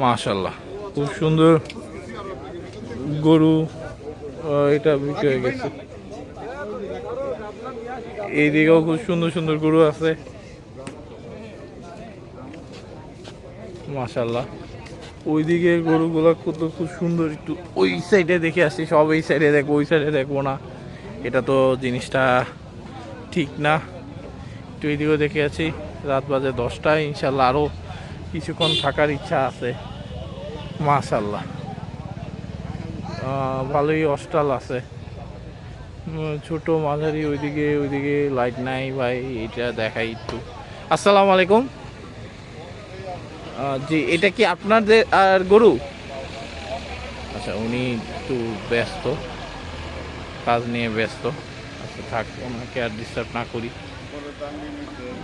মাশাল্লাহ খুব সুন্দর গরু এটা বিক্রি হয়ে গেছে। এইদিকেও খুব সুন্দর সুন্দর গরু আছে। মাশাল্লাহ ওইদিকে গরুগুলো কত খুব সুন্দর, একটু ওই সাইডে দেখে আসছি সব এই সাইডে দেখব, ওই সাইডে দেখব না। এটা তো জিনিসটা ঠিক না। একটু এইদিকেও দেখে আছি রাত বাজে দশটায় ইনশাল্লাহ আরও কিছুক্ষণ থাকার ইচ্ছা আছে। মাশাল্লাহ ভালোই অস্টাল আছে। ছোট মাঝারি, ওইদিকে ওইদিকে লাইট নাই ভাই, এটা দেখাই একটু। আসসালামু আলাইকুম। জি, এটা কি আপনাদের, আর গরু? আচ্ছা উনি একটু ব্যস্ত। কাজ নিয়ে ব্যস্ত। আচ্ছা থাক, ওনাকে আর ডিস্টার্ব না করি।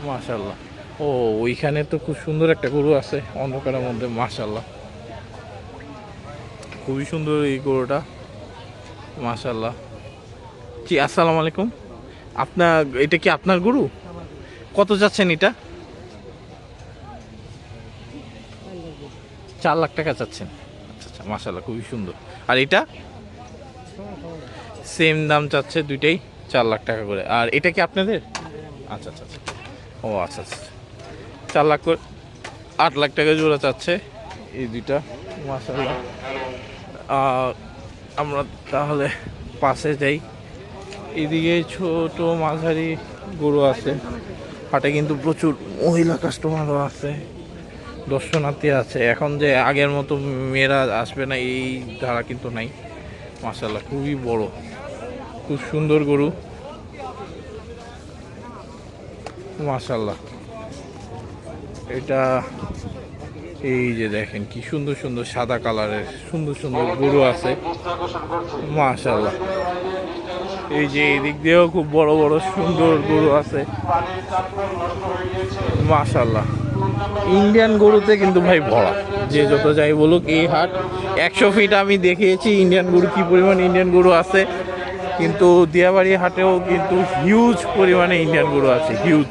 মাশাল্লাহ ও, ওইখানে তো খুব সুন্দর একটা গরু আছে, অন্ধকারের মধ্যে মাশাল্লাহ খুবই সুন্দর এই গরুটা মাশাল্লাহ জি, আসসালামু আলাইকুম। আপনার, এটা কি আপনার গরু? কত যাচ্ছেন এটা? চার লাখ টাকা চাচ্ছেন আচ্ছা আচ্ছা মাশাল্লাহ খুবই সুন্দর। আর এটা? সেম দাম চাচ্ছে দুইটাই, চার লাখ টাকা করে। আর এটা কি আপনাদের? আচ্ছা আচ্ছা আচ্ছা। ও আচ্ছা আচ্ছা। চার লাখ করে আট লাখ টাকা জোড়া চাচ্ছে। এই দুইটা। মাশাল্লাহ আহ, আমরা তাহলে পাশে যাই। এদিকে ছোট মাঝারি গরু আছে। হাটে কিন্তু প্রচুর মহিলা কাস্টমারও আছে। দর্শনার্থী আছে। এখন যে আগের মতো মেয়েরা আসবে না এই ধারা কিন্তু নাই। মাসাল্লাহ খুবই বড়। খুব সুন্দর গরু। মাশাল্লাহ এটা এই যে দেখেন কি সুন্দর সুন্দর সাদা কালারের সুন্দর সুন্দর গরু আছে। মাশাল্লাহ এই যে এদিক দিয়েও খুব বড় বড় সুন্দর গরু আছে। মাশাল্লাহ ইন্ডিয়ান গরুতে কিন্তু ভাই ভরা। যে যত যাই বলুক এই হাট, একশো ফিট আমি দেখিয়েছি ইন্ডিয়ান গরু কি পরিমাণ ইন্ডিয়ান গরু আছে। কিন্তু দিয়াবাড়ি হাটেও কিন্তু হিউজ পরিমাণে ইন্ডিয়ান গরু আছে হিউজ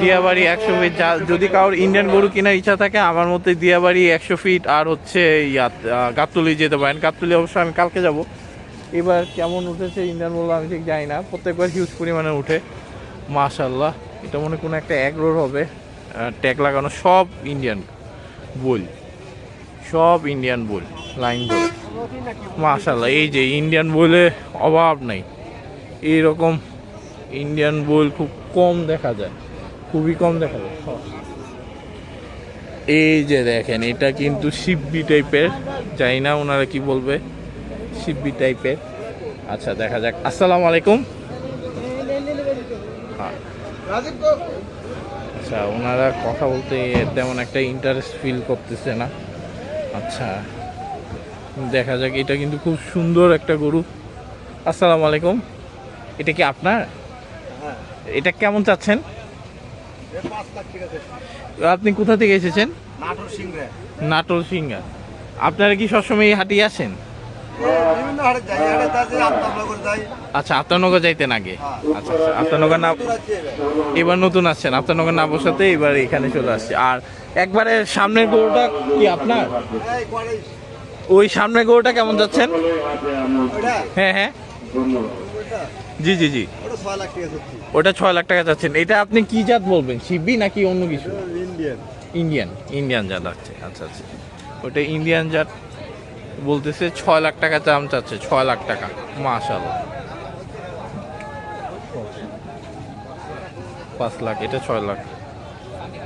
দিয়াবাড়ি একশো ফিট যা যদি কারোর ইন্ডিয়ান গরু কেনার ইচ্ছা থাকে আমার মতে দিয়াবাড়ি একশো ফিট আর হচ্ছে ইয়াত আহ, যেতে পারেন। গাবতলি অবশ্য আমি কালকে যাব। এবার কেমন উঠেছে ইন্ডিয়ান বলল আমি ঠিক জানি না। প্রত্যেকবার হিউজ পরিমাণে উঠে। মাশাল্লাহ এটা মনে কোনো একটা এগরোর হবে। ট্যাগ লাগানো সব ইন্ডিয়ান বল সব ইন্ডিয়ান বল লাইন ধরে। মাশাল্লাহ এই যে ইন্ডিয়ান বলে অভাব নাই। এইরকম ইন্ডিয়ান বল খুব কম দেখা যায়। খুবই কম দেখা যায় এই যে দেখেন এটা কিন্তু শিববি টাইপের জানি না ওনারা কি বলবে শিববি টাইপের। আচ্ছা দেখা যাক। আসসালামু আলাইকুম। হ্যাঁ। আচ্ছা ওনারা কথা বলতে তেমন একটা ইন্টারেস্ট ফিল করতেছে না। আচ্ছা দেখা যাক এটা কিন্তু খুব সুন্দর একটা গরু। আসসালামু আলাইকুম। এটা কি আপনার? এটা কেমন চাচ্ছেন? আপনি কোথা থেকে এসেছেন? নাটোর সিঙ্গা আপনারা কি সবসময় আসেন? হাটে যাই আচ্ছা যাইতেন আগে? আচ্ছা আচ্ছা না এবার। নতুন আসছেন আপনারনগর না বসাতে এবার এখানে চলে আসছে। আর একবারে সামনের গরুটা কি আপনার? ওই সামনের গরুটা কেমন যাচ্ছেন? হ্যাঁ হ্যাঁ। জি জি জি। ওটা ছয় লাখ টাকা যাচ্ছেন এটা আপনি কি জাত বলবেন? শিবি নাকি অন্য কিছু? ইন্ডিয়ান। ইন্ডিয়ান। ইন্ডিয়ান জাত আছে আচ্ছা আচ্ছা। ওটা ইন্ডিয়ান জাত বলতেছে ছয় লাখ টাকা দাম চাচ্ছে ছয় লাখ টাকা। মাশাল্লাহ পাঁচ লাখ এটা ছয় লাখ।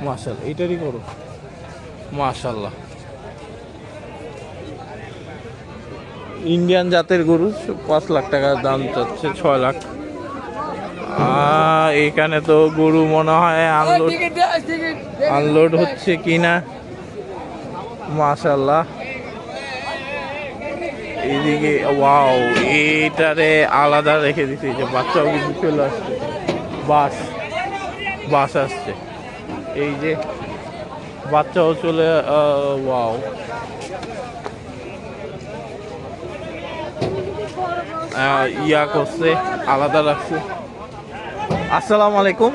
মাশাল এটারই করো মাশাল্লাহ ইন্ডিয়ান জাতের গরু পাঁচ লাখ টাকা দাম চাচ্ছে ছয় লাখ। এখানে তো গরু মনে হয় আনলোড আনলোড হচ্ছে কিনা? মাশাল্লাহ এইদিকে ওয়াও এইটারে আলাদা রেখে দিছে যে বাচ্চাও কিন্তু চলে আসছে। বাস বাস আসছে। এই যে বাচ্চাও চলে ওয়াও ইয়া করছে আলাদা রাখছে। আসসালামু আলাইকুম।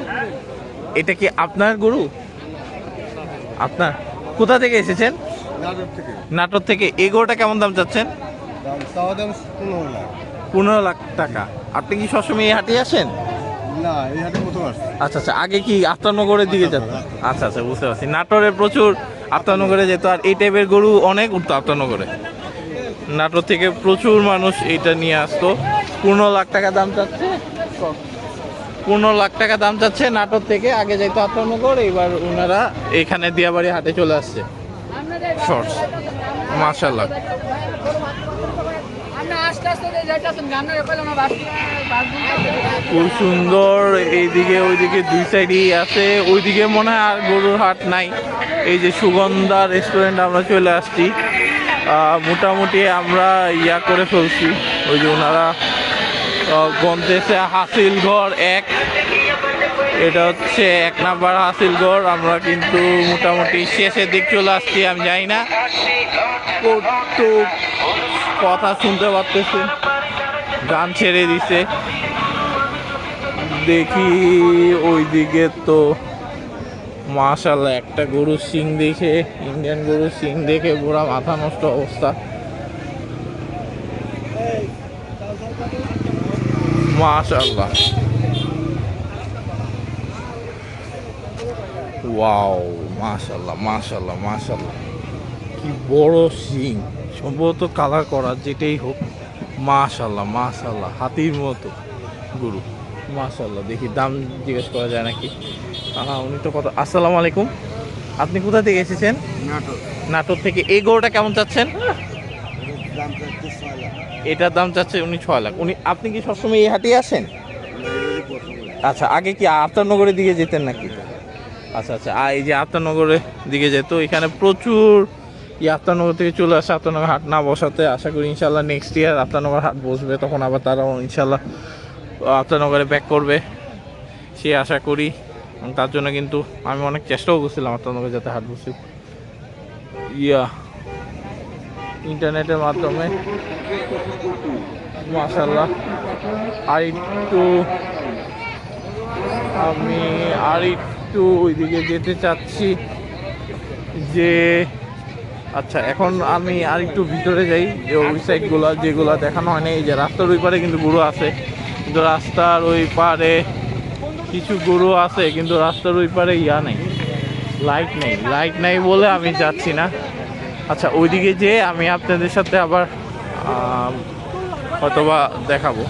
এটা কি আপনার গরু? আপনার? কোথা থেকে এসেছেন? নাটোর থেকে। এই গরুটা কেমন দাম চাচ্ছেন? পনেরো লাখ। টাকা। আপনি কি সবসময় এই হাটে আসেন আচ্ছা আচ্ছা। আগে কি আফতারনগরের দিকে যেত? আচ্ছা আচ্ছা বুঝতে পারছি। নাটোরে প্রচুর আফতারনগরে যেত আর এই টাইপের গরু অনেক উঠতো আফতারনগরে নাটোর থেকে প্রচুর মানুষ এইটা নিয়ে আসতো। পনেরো লাখ টাকা দাম চাচ্ছে। পনেরো লাখ টাকা দাম চাচ্ছে নাটোর থেকে। আগে যেত আফতারনগর এবার ওনারা এখানে দিয়াবাড়ি হাটে চলে আসছে। শর্টস মাশাল্লাহ খুব সুন্দর এইদিকে ওইদিকে দুই সাইডই আছে। ওইদিকে মনে হয় আর গরুর হাট নাই। এই যে সুগন্ধা রেস্টুরেন্ট আমরা চলে আসছি। মোটামুটি আমরা ইয়া করে ফেলছি। ওই যে ওনারা গন্তেছে হাসিল ঘর এক। এটা হচ্ছে এক নাম্বার হাসিল ঘর আমরা কিন্তু মোটামুটি শেষের দিক চলে আসছি, আমি জানি না। কত কথা শুনতে পারতেছে। গান ছেড়ে দিছে। দেখি ওই দিকে তো মাশাল্লাহ একটা গরুর সিং দেখে ইন্ডিয়ান গরুর সিং দেখে পুরা মাথা নষ্ট অবস্থা। মাশাল্লাহ ওয়াও মাশাল্লাহ মাশাল্লাহ মাশাল্লাহ কি বড় সিং। সম্ভবত কালার করা যেটাই হোক। মাশাল্লাহ মাশাল্লাহ হাতির মতো গরু। মাশাল্লাহ দেখি দাম জিজ্ঞেস করা যায় নাকি। উনি তো কত আসসালামু আলাইকুম। আপনি কোথা থেকে এসেছেন? নাটোর। নাটোর থেকে। এই গরুটা কেমন চাচ্ছেন? এটার দাম চাচ্ছে উনি ছয় লাখ। উনি আপনি কি সবসময় এই হাটেই আসেন? আচ্ছা আগে কি আফতারনগরের দিকে যেতেন নাকি? আচ্ছা আচ্ছা আর এই যে আফতারনগরের দিকে যেত এখানে প্রচুর এই আফতারনগর থেকে চলে আসে আফতারনগর হাট না বসাতে আশা করি ইনশাল্লাহ নেক্সট ইয়ার আফতারনগর হাট বসবে তখন আবার তারাও ইনশাল্লাহ আফতারনগরে ব্যাক করবে। সে আশা করি। তার জন্য কিন্তু আমি অনেক চেষ্টাও করছিলাম আফতারনগরে যাতে হাট বসে ইয়া। ইন্টারনেটের মাধ্যমে। মাশাল্লাহ আর একটু আমি আর একটু ওইদিকে যেতে চাচ্ছি যে আচ্ছা এখন আমি আর একটু ভিতরে যাই। যে ওই সাইডগুলো যেগুলো দেখানো হয়নি এই যে রাস্তার ওই পারে কিন্তু গুঁড়ো আছে। কিন্তু রাস্তার ওই পারে কিছু গরু আছে, কিন্তু রাস্তার ওই পারে ইয়া নেই লাইট নেই। লাইট নেই বলে আমি যাচ্ছি না। আচ্ছা ওইদিকে যেয়ে আমি আপনাদের সাথে আবার হয়তোবা দেখাবো।